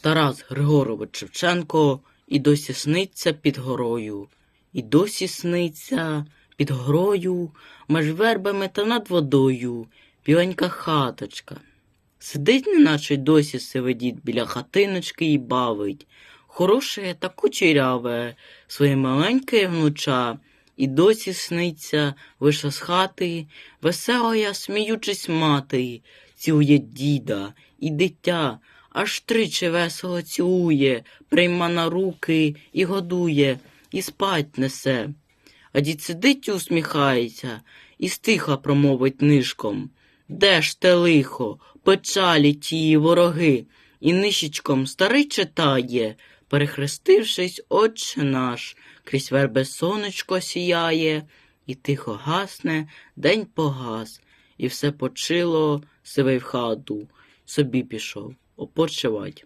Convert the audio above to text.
Тарас Григорович Шевченко і досі сниться під горою, і досі сниться під горою, меж вербами та над водою, біленька хаточка. Сидить, неначе досі сивидіт біля хатиночки і бавить. Хороше та кучеряве, своє маленьке внуча, і досі сниться, вийшла з хати, весела я, сміючись мати, цілує діда і дитя, аж тричі весело цілує, прийма на руки і годує, і спать несе. А дід сидить і усміхається, і стиха промовить нишком. Де ж те лихо, печалі тії вороги, і нишечком старий читає, перехрестившись, отче наш, крізь вербе сонечко сіяє, і тихо гасне, день погас, і все почило, сивий в хату, собі пішов, опочивать.